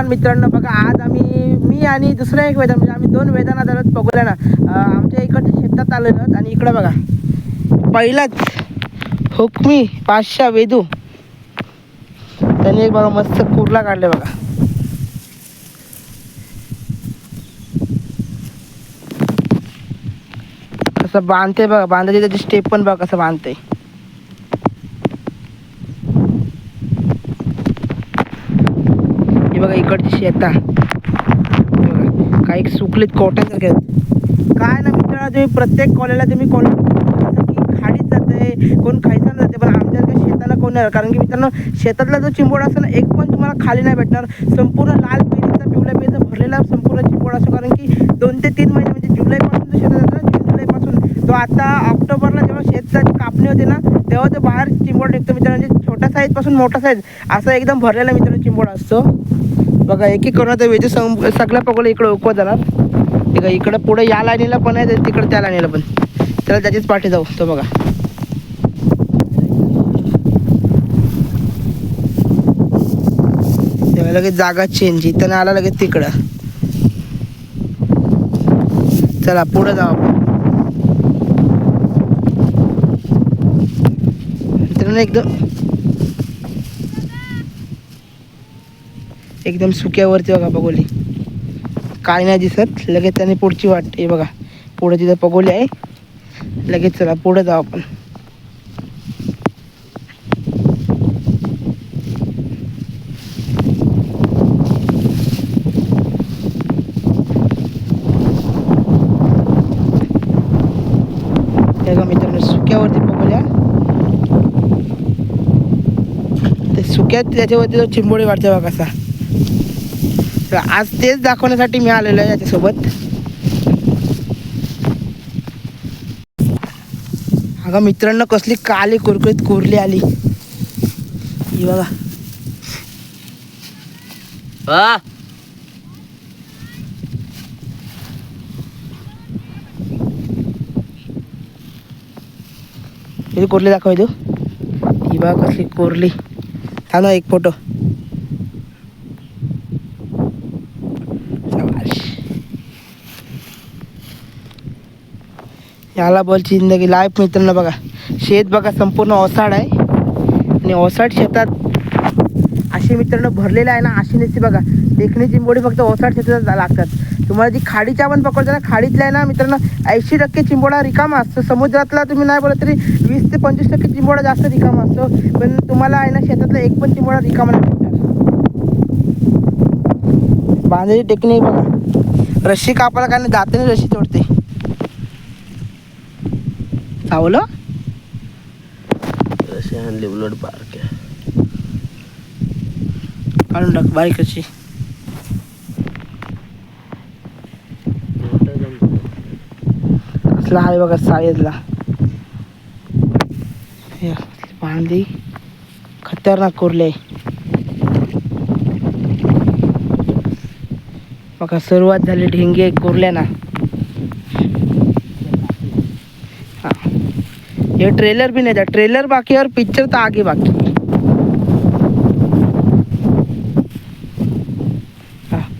नमस्कार मित्रांनो बघा आज आम्ही मी आणि दुसरा एक वेदन म्हणजे आम्ही दोन वेदांना धरत बघूया ना. आमच्या इकडच्या शेतात आलेलो आणि इकडं बघा. पहिलाच हुकमी पाचशा वेदू. त्यांनी एक बघा मस्त कुर्ला काढले बघा. कसं बांधते बघा बांधायची त्याची स्टेप पण बघा कसं बांधते हे बघा इकडची बघा काही सुकलीत कॉटन आहेत काय ना मित्रांना तुम्ही प्रत्येक कॉलेजला तुम्ही कॉलेज खाडीत जाते कोण खायचा जाते पण आमच्या शेताला कोण नाही. कारण की मित्रांनो शेतातला जो चिंबोड असतो ना एक पण तुम्हाला खाली नाही भेटणार. संपूर्ण लाल पेरीचा पिवळ्या पेरीचा भरलेला संपूर्ण चिंबोड असतो. कारण की दोन ते तीन महिने म्हणजे जुलैपासून तो शेतात जातो ना जून जुलैपासून. तो आता ऑक्टोबरला जेव्हा शेताची कापणी होते ना तेव्हा तो बाहेर चिंबोड निघतो मित्रांनो. म्हणजे छोट्या साईजपासून मोठा साईज असा एकदम भरलेला मित्रांनो चिंबोड असतो. बघा एक एक करून आता सं सगळ्या पकडलं इकडं उकवत जाणार. ठीक आहे इकडं पुढे या लाईनीला पण आहे तिकडे त्या लाईनीला पण. त्याला त्याचीच पाठी जाऊ तो बघा. तेव्हा लगेच जागा चेंज इथं आला लगेच तिकडं. चला पुढे जाऊ आपण. मित्रांनो एकदम एकदम सुक्यावरती बघा पगोली. काय नाही दिसत लगेच त्याने पुढची वाट हे बघा. पुढे तिथं पगोली आहे लगेच चला पुढे जाऊ आपण. सुक्यावरती ते सुक्यात त्याच्यावरती तो चिंबोळी वाढते बघा कसा तर आज तेच दाखवण्यासाठी मी आलेलो आहे याच्यासोबत. अगं मित्रांनो कसली काली कुरकुरीत कुरली आली. ही बघा. कुरली दाखव तू ही बघा कसली कुरली. ना एक फोटो. याला बोल जिंदगी. लाईफ मित्रांनो बघा. शेत बघा संपूर्ण ओसाड आहे. आणि ओसाड शेतात अशी मित्रांनो भरलेले आहे ना अशी नसते बघा. देखणी चिंबोडी फक्त ओसाड शेतात लागतात. तुम्हाला जी खाडीच्या पण पकडतो ना खाडीतल्या आहे ना मित्रांनो ऐंशी टक्के चिंबोडा रिकामा असतो. समुद्रातला तुम्ही नाही बोलत तरी वीस ते पंचवीस टक्के चिंबोडा जास्त रिकामा असतो. पण तुम्हाला आहे ना शेतातला एक पण चिंबोडा रिकामा नाही भेटणार. बांधायची टेक्निक बघा. रशी कापायला काय नाही दाताने रशी तोडते चावलं? असे आणले उलट बारक्या. काढून टाक बारीक अशी कसला आहे बघा साईजला. हे बांधी खतरनाक कोरले. बघा सुरुवात झाली ढेंगे कोरल्या ना हा. हे ट्रेलर भी नाही ट्रेलर बाकी और पिक्चर तर आगे बाकी.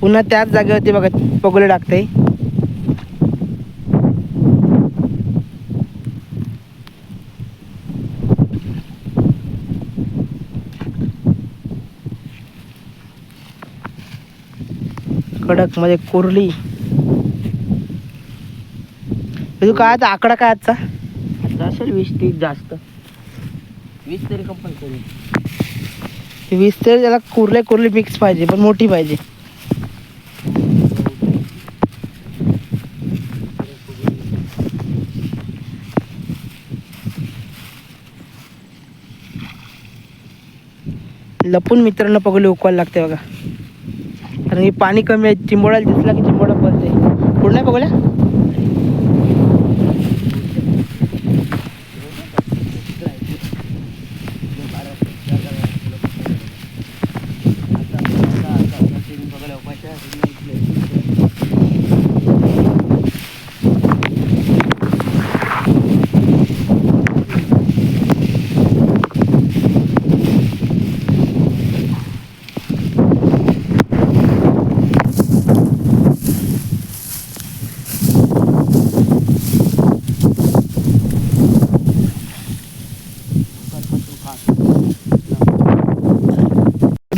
पुन्हा त्याच जागेवरती बघा पगोले टाकते. कडक म्हणजे कोरली तू काय आता आकडा काय आजचा? असेल वीस तीस जास्त. वीस तरी कंपल्सरी वीस तर त्याला कुरले कुरली मिक्स पाहिजे पण मोठी पाहिजे. लपून मित्रांनो पगले उकवायला लागते बघा. कारण की पाणी कमी आहे चिंबोळाला दिसला की चिंबोळा पडते कुठं नाही पगल्या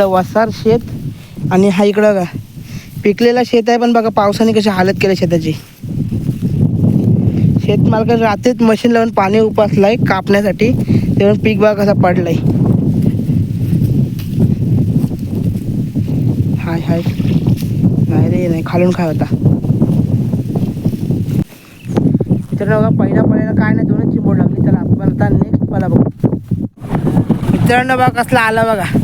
इकडं वसार शेत आणि हा इकडं का पिकलेला शेत आहे पण बघा पावसाने कशी हालत केली शेताची. शेतमालक रात्रीच मशीन लावून पाणी उपासलाय कापण्यासाठी. तेव्हा पीक बाग कसा पडलाय. हाय हाय. नाही रे नाही खालून काय होता. मित्रांनो बघा पहिला पहिला काय नाही दोनच चिमोड लागली. चला आपण आता नेक्स्ट मला बघू. मित्रांनो बघा कसला आला बघा.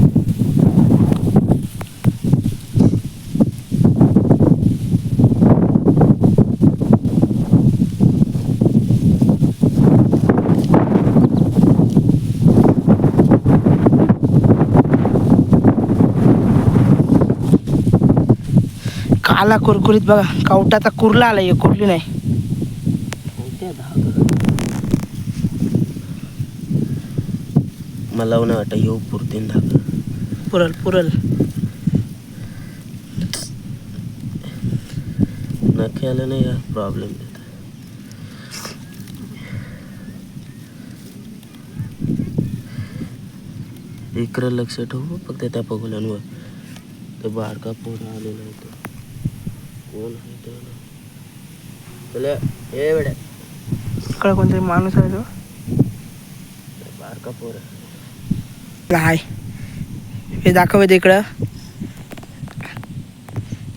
काला कुरकुरीत बघा. कवटाचा कुर्ला आला एक कुर्ली नाही. मला नाही वाटत येऊ पुरतीन धागा पुरल पुरल. नख्याला नाही या प्रॉब्लेम देत इकडं लक्ष ठेवू फक्त त्या पगोल्यांवर ते बारका पोरा आलेला होता कोण आहे त्याला चला ए बेड्या इकडं कोणतरी माणूस आहे तो. बारका पोरा. हाय. हे दाखवत इकडं.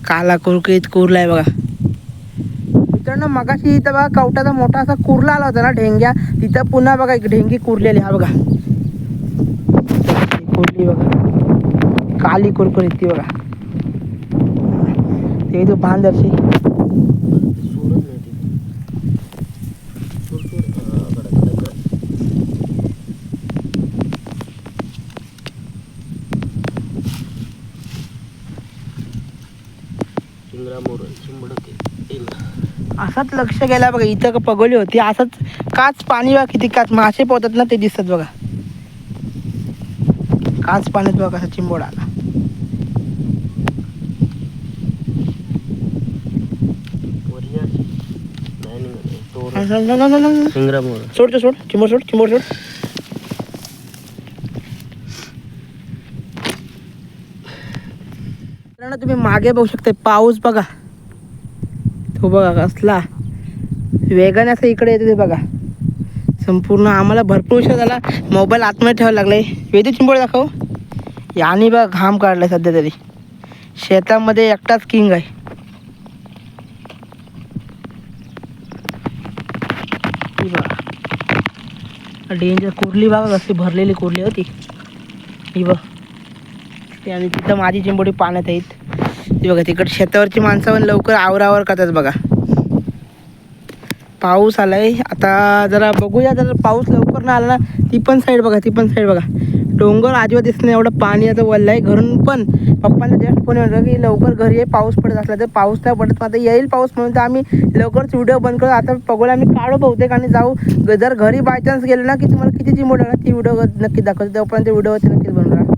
काला कुरकुरीत कुर्ला आहे बघा. मित्रांनो मगाशी इथं बघा कवटाचा मोठा असा कुर्ला आला होता ना ढेंग्या. तिथं पुन्हा बघा एक ढेंगी कुरलेली हा बघा. कुर्ली बघा. काली कुरकुरीत ती बघा ते तो बांधरशी सोडत नाही ती सोड सोड हा, कडक, कडक, कडक. चिंगरा मोरण चिंबडक येईल असाच लक्ष गेला बघा इथं का पगोली होती. असंच काच पाणी बघा किती काच मासे पोहतात ना ते दिसतात बघा. काच पाण्यात बघा कसा चिंबोड आला वरती अशी. नाही निघत. तोरण. सोड सोड, सोड, सोड, सोड तुम्ही मागे बघू शकता पाऊस बघा. तो बघा कसला. वेगाने असं इकडे येते ते बघा. संपूर्ण आम्हाला भरपूर उशीर झाला. मोबाईल आतमध्ये ठेवायला लागलाय. वेदी चिंबोळ दाखव. याने बघा घाम काढलाय सध्या तरी. शेतामध्ये एकटाच किंग आहे. ती बघा. डेंजर कुर्ली बघा कशी भरलेली कुर्ली होती. ही बघ. ते आणि तिथं माझी चिंबोडी पाण्यात आहेत. ती बघा तिकडे शेतावरची माणसं पण लवकर आवरावर करतात बघा. पाऊस आलाय. आता जरा बघूया जर पाऊस लवकर नाही आला ना ती पण साईड बघा ती पण साईड बघा. डोंगर अजिबात दिसत नाही एवढं पाणी आता वळलं आहे घरून पण. पप्पांना जस्ट फोन म्हटलं की लवकर घरी ये पाऊस पडत असला तर पाऊस नाही पडत मग आता येईल पाऊस म्हणून तर आम्ही लवकरच व्हिडिओ बंद करू. आता पगोला आम्ही काढू बहुतेक आणि जाऊ. ग- जर घरी बाय चान्स गेलो ना की तुम्हाला किती चिमोड लागणार ती व्हिडिओ नक्की दाखवतो. तोपर्यंत व्हिडिओ नक्कीच बनवणार